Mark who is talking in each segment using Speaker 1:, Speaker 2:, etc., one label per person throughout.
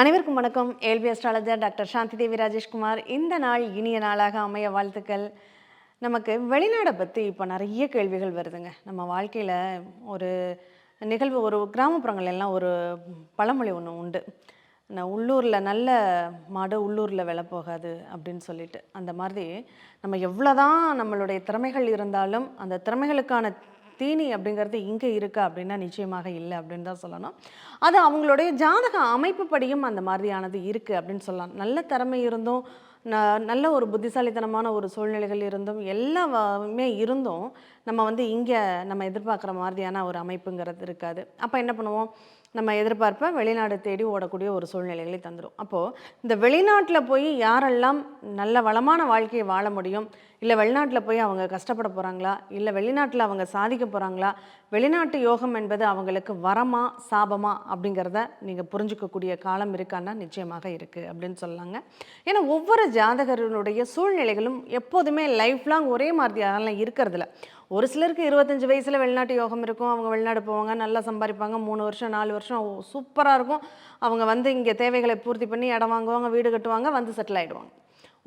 Speaker 1: அனைவருக்கும் வணக்கம். ஏல்பி அஸ்ட்ராலஜர் டாக்டர் சாந்தி தேவி ராஜேஷ்குமார். இந்த நாள் இனிய நாளாக அமைய வாழ்த்துக்கள். நமக்கு வெளிநாடை பற்றி இப்போ நிறைய கேள்விகள் வருதுங்க. நம்ம வாழ்க்கையில் ஒரு நிகழ்வு ஒரு கிராமப்புறங்கள் எல்லாம் ஒரு பழமொழி ஒன்று உண்டு. நான் உள்ளூரில் நல்ல மாடு உள்ளூரில் விலை போகாது அப்படின்னு சொல்லிட்டு. அந்த மாதிரி நம்ம எவ்வளோ தான் நம்மளுடைய திறமைகள் இருந்தாலும் அந்த திறமைகளுக்கான தீனி அப்படிங்கிறது இங்கே இருக்கா அப்படின்னா நிச்சயமாக இல்லை அப்படின்னு தான் சொல்லணும். அது அவங்களுடைய ஜாதக அமைப்புப்படியும் அந்த மாதிரியானது இருக்குது அப்படின்னு சொல்லலாம். நல்ல திறமை இருந்தும் ந- நல்ல ஒரு புத்திசாலித்தனமான ஒரு சூழ்நிலைகள் இருந்தும் எல்லாமே இருந்தும் நம்ம வந்து இங்கே நம்ம எதிர்பார்க்குற மாதிரியான ஒரு அமைப்புங்கிறது இருக்காது. அப்போ என்ன பண்ணுவோம்? நம்ம எதிர்பார்ப்பை வெளிநாடு தேடி ஓடக்கூடிய ஒரு சூழ்நிலைகளை தந்துடும் அப்போது இந்த வெளிநாட்டில் போய் யாரெல்லாம் நல்ல வளமான வாழ்க்கையை வாழ முடியும்? இல்லை வெளிநாட்டில் போய் அவங்க கஷ்டப்பட போகிறாங்களா இல்லை வெளிநாட்டில் அவங்க சாதிக்க போகிறாங்களா வெளிநாட்டு யோகம் என்பது அவங்களுக்கு வரமா சாபமா அப்படிங்கிறத நீங்கள் புரிஞ்சுக்கக்கூடிய காலம் இருக்கான்னா நிச்சயமாக இருக்குது அப்படின்னு சொல்லலாங்க ஏன்னா ஒவ்வொரு ஜாதகர்களுடைய சூழ்நிலைகளும் எப்போதுமே லைஃப் லாங் ஒரே மாதிரியாலாம் இருக்கிறதில்ல. ஒரு சிலருக்கு இருபத்தஞ்சு வயசில் வெளிநாட்டு யோகம் இருக்கும். அவங்க வெளிநாடு போவாங்க நல்லா சம்பாதிப்பாங்க. மூணு வருஷம் நாலு வருஷம் சூப்பராக இருக்கும். அவங்க வந்து இங்கே தேவைகளை பூர்த்தி பண்ணி இடம் வாங்குவாங்க வீடு கட்டுவாங்க வந்து செட்டில் ஆகிடுவாங்க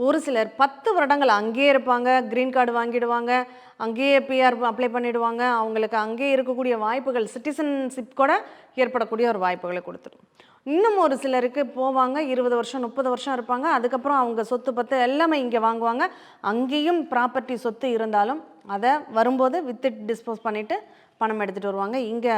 Speaker 1: ஒரு சிலர் பத்து வருடங்கள் அங்கேயே இருப்பாங்க க்ரீன் கார்டு வாங்கிடுவாங்க அங்கேயே பிஆர் அப்ளை பண்ணிவிடுவாங்க அவங்களுக்கு அங்கேயே இருக்கக்கூடிய வாய்ப்புகள் சிட்டிசன்ஷிப் கூட ஏற்படக்கூடிய ஒரு வாய்ப்புகளை கொடுத்துரும். இன்னும் ஒரு சிலருக்கு போவாங்க இருபது வருஷம் முப்பது வருஷம் இருப்பாங்க. அதுக்கப்புறம் அவங்க சொத்து பத்து எல்லாமே இங்கே வாங்குவாங்க. அங்கேயும் ப்ராப்பர்ட்டி சொத்து இருந்தாலும் அதை வரும்போது வித்து டிஸ்போஸ் பண்ணிவிட்டு பணம் எடுத்துகிட்டு வருவாங்க. இங்கே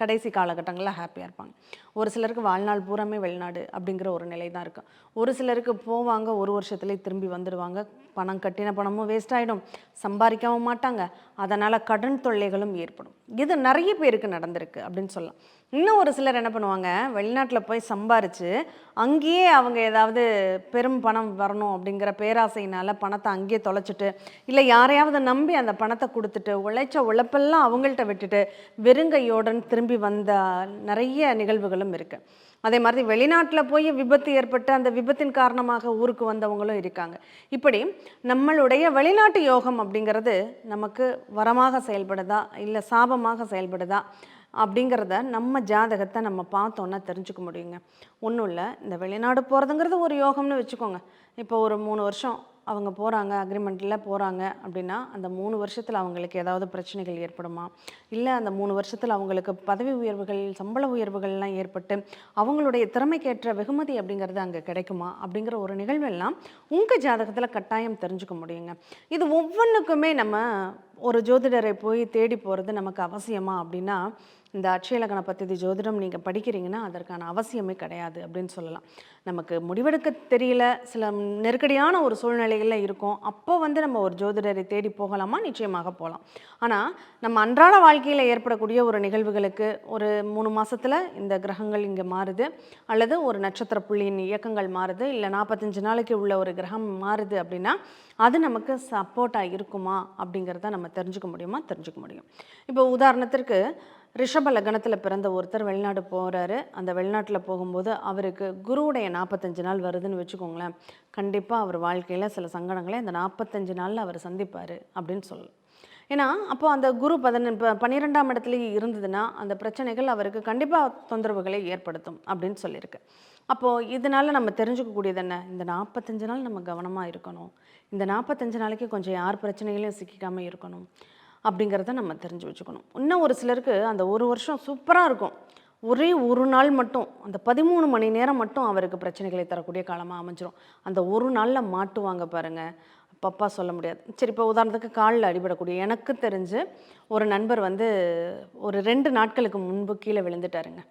Speaker 1: கடைசி காலகட்டங்களில் ஹாப்பியாக இருப்பாங்க. ஒரு சிலருக்கு வாழ்நாள் பூராமே வெளிநாடு அப்படிங்கிற ஒரு நிலை தான் இருக்கும் ஒரு சிலருக்கு போவாங்க ஒரு வருஷத்துலேயே திரும்பி வந்துடுவாங்க பணம் கட்டின பணமும் வேஸ்ட் ஆகிடும் சம்பாதிக்கவும் மாட்டாங்க. அதனால் கடன் தொல்லைகளும் ஏற்படும். இது நிறைய பேருக்கு நடந்திருக்கு அப்படின்னு சொல்லலாம். இன்னும் ஒரு சிலர் என்ன பண்ணுவாங்க வெளிநாட்டில் போய் சம்பாரித்து அங்கேயே அவங்க ஏதாவது பெரும் பணம் வரணும் அப்படிங்கிற பேராசையினால் பணத்தை அங்கேயே தொலைச்சிட்டு இல்லை யாரையாவது நம்பி அந்த பணத்தை கொடுத்துட்டு உழைச்ச உழைப்பெல்லாம் அவங்கள்ட்ட விட்டுட்டு வெறுங்கையோடன் திரும்பி வந்த நிறைய நிகழ்வுகளும் இருக்குது அதே மாதிரி வெளிநாட்டில் போய் விபத்து ஏற்பட்டு அந்த விபத்தின் காரணமாக ஊருக்கு வந்தவங்களும் இருக்காங்க. இப்படி நம்மளுடைய வெளிநாட்டு யோகம் அப்படிங்கிறது நமக்கு வரமாக செயல்படுதா இல்லை சாபமாக செயல்படுதா அப்படிங்கிறத நம்ம ஜாதகத்தை நம்ம பார்த்தோன்னா தெரிஞ்சுக்க முடியுங்க. ஒன்றும் இல்லை இந்த வெளிநாடு போகிறதுங்கிறது ஒரு யோகம்னு வச்சுக்கோங்க. இப்போ ஒரு மூணு வருஷம் அவங்க போகிறாங்க அக்ரிமெண்ட்டில் போகிறாங்க அப்படின்னா அந்த மூணு வருஷத்தில் அவங்களுக்கு ஏதாவது பிரச்சனைகள் ஏற்படுமா? இல்லை அந்த மூணு வருஷத்தில் அவங்களுக்கு பதவி உயர்வுகள் சம்பள உயர்வுகள்லாம் ஏற்பட்டு அவங்களுடைய திறமைக்கேற்ற வெகுமதி அப்படிங்கிறது அங்கே கிடைக்குமா? அப்படிங்கிற ஒரு நிகழ்வெல்லாம் உங்கள் ஜாதகத்தில் கட்டாயம் தெரிஞ்சுக்க முடியுங்க. இது ஒவ்வொன்றுக்குமே நம்ம ஒரு ஜோதிடரை போய் தேடி போகிறது நமக்கு அவசியமா? அப்படின்னா இந்த அட்சயலக்கண பத்தி ஜோதிடம் நீங்கள் படிக்கிறீங்கன்னா அதற்கான அவசியமே கிடையாது அப்படின்னு சொல்லலாம். நமக்கு முடிவெடுக்க தெரியல. சில நெருக்கடியான ஒரு சூழ்நிலைகளில் இருக்கும். அப்போ வந்து நம்ம ஒரு ஜோதிடரை தேடி போகலாமா? நிச்சயமாக போகலாம். ஆனால் நம்ம அன்றாட வாழ்க்கையில் ஏற்படக்கூடிய ஒரு நிகழ்வுகளுக்கு ஒரு மூணு மாதத்தில் இந்த கிரகங்கள் இங்கே மாறுது. அல்லது ஒரு நட்சத்திர புள்ளியின் இயக்கங்கள் மாறுது. இல்லை நாற்பத்தஞ்சு நாளைக்கு உள்ள ஒரு கிரகம் மாறுது அப்படின்னா அது நமக்கு சப்போர்ட்டாக இருக்குமா? அப்படிங்கிறத நம்ம தெரிஞ்சுக்க முடியுமா? தெரிஞ்சுக்க முடியும். இப்போ உதாரணத்திற்கு ரிஷப லக்னத்தில் பிறந்த ஒருத்தர் வெளிநாடு போகிறாரு அந்த வெளிநாட்டில் போகும்போது அவருக்கு குருவுடைய நாற்பத்தஞ்சு நாள் வருதுன்னு வச்சுக்கோங்களேன். கண்டிப்பாக அவர் வாழ்க்கையில் சில சங்கடங்களை அந்த நாற்பத்தஞ்சு நாளில் அவர் சந்திப்பார் அப்படின்னு சொல்லலாம். ஏன்னா அப்போ அந்த குரு பதன பன்னிரெண்டாம் இடத்துலேயே இருந்ததுன்னா அந்த பிரச்சனைகள் அவருக்கு கண்டிப்பாக தொந்தரவுகளை ஏற்படுத்தும் அப்படின்னு சொல்லியிருக்கு. அப்போது இதனால் நம்ம தெரிஞ்சுக்கக்கூடியது என்ன? இந்த நாற்பத்தஞ்சு நாள் நம்ம கவனமாக இருக்கணும். இந்த நாற்பத்தஞ்சு நாளைக்கு கொஞ்சம் யார் பிரச்சனைகளையும் சிக்கிக்காமல் இருக்கணும் அப்படிங்கிறத நம்ம தெரிஞ்சு வச்சுக்கணும். இன்னும் ஒரு சிலருக்கு அந்த ஒரு வருஷம் சூப்பராக இருக்கும். ஒரே ஒரு நாள் மட்டும் அந்த பதிமூணு மணி நேரம் மட்டும் அவருக்கு பிரச்சனைகளை தரக்கூடிய காலமாக அமைஞ்சிரும். அந்த ஒரு நாளில் மாட்டுவாங்க பாருங்கள் பப்பா சொல்ல முடியாது. சரி இப்போ உதாரணத்துக்கு காலில் அடிபடக்கூடிய எனக்கு தெரிஞ்சு ஒரு நண்பர் வந்து ஒரு ரெண்டு நாட்களுக்கு முன்பு கீழே விழுந்துட்டாருங்க.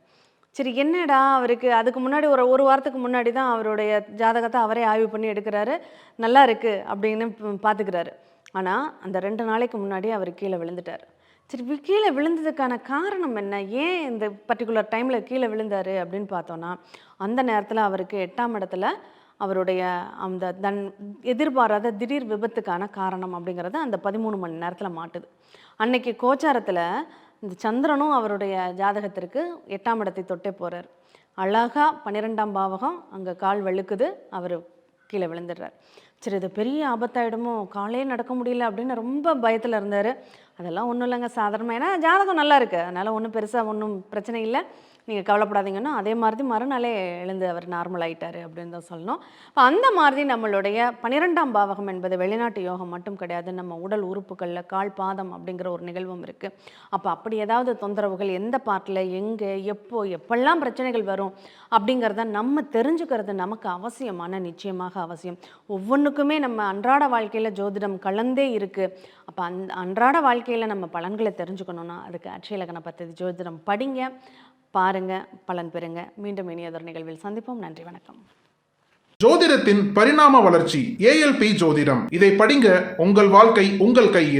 Speaker 1: சரி என்னடா அவருக்கு அதுக்கு முன்னாடி ஒரு ஒரு வாரத்துக்கு முன்னாடி தான் அவருடைய ஜாதகத்தை அவரே ஆய்வு பண்ணி எடுக்கிறாரு. நல்லா இருக்குது அப்படின்னு பார்த்துக்கிறாரு ஆனால் அந்த ரெண்டு நாளைக்கு முன்னாடி அவர் கீழே விழுந்துட்டார். சரி கீழே விழுந்ததுக்கான காரணம் என்ன? ஏன் இந்த பர்டிகுலர் டைமில் கீழே விழுந்தார் அப்படின்னு பார்த்தோன்னா அந்த நேரத்தில் அவருக்கு எட்டாம் இடத்துல அவருடைய அந்த தன் எதிர்பாராத திடீர் விபத்துக்கான காரணம் அப்படிங்கிறது அந்த பதிமூணு மணி நேரத்தில் மாட்டுது. அன்னைக்கு கோச்சாரத்தில் இந்த சந்திரனும் அவருடைய ஜாதகத்திற்கு எட்டாம் இடத்தை தொட்டே போகிறார் அழகா பன்னிரெண்டாம் பாவகம் அங்கே கால் வழுக்குது அவர் கீழே விழுந்துடுறார். சரி இது பெரிய ஆபத்தாயிடுமோ? காலே நடக்க முடியல அப்படின்னு ரொம்ப பயத்தில் இருந்தார். அதெல்லாம் ஒன்றும் இல்லைங்க. சாதாரணமாக ஏன்னா ஜாதகம் நல்லா இருக்குது அதனால் ஒன்றும் பெருசாக ஒன்றும் பிரச்சனை இல்லை. நீங்கள் கவலைப்படாதீங்கன்னா அதே மாதிரி மறுநாளே எழுந்து அவர் நார்மல் ஆகிட்டார் அப்படின்னு தான் சொல்லணும். இப்போ அந்த மாதிரி நம்மளுடைய பன்னிரெண்டாம் பாவகம் என்பது வெளிநாட்டு யோகம் மட்டும் கிடையாது. நம்ம உடல் உறுப்புகளில் கால் பாதம் அப்படிங்கிற ஒரு நிகழ்வும் இருக்குது அப்போ அப்படி ஏதாவது தொந்தரவுகள் எந்த பார்ட்டில் எங்கே எப்போ எப்பெல்லாம் பிரச்சனைகள் வரும் அப்படிங்கிறத நம்ம தெரிஞ்சுக்கிறது நமக்கு அவசியமான நிச்சயமாக அவசியம். ஒவ்வொன்றுக்குமே நம்ம அன்றாட வாழ்க்கையில் ஜோதிடம் கலந்தே இருக்குது அப்போ அந் அன்றாட வாழ்க்கை வாழ்க்கையில் நம்ம பலன்களை தெரிஞ்சுக்கணுன்னா அதுக்கு அட்சயலக்கண பദ്ധதி ஜோதிடம் படிங்க பாருங்க பலன் பெறுங்க. மீண்டும் இனியதொரு நிகழ்வில் சந்திப்போம். நன்றி வணக்கம்.
Speaker 2: ஜோதிடத்தின் பரிணாம வளர்ச்சி ஏஎல்பி ஜோதிடம். இதை படிங்க உங்கள் வாழ்க்கை உங்கள் கையில்.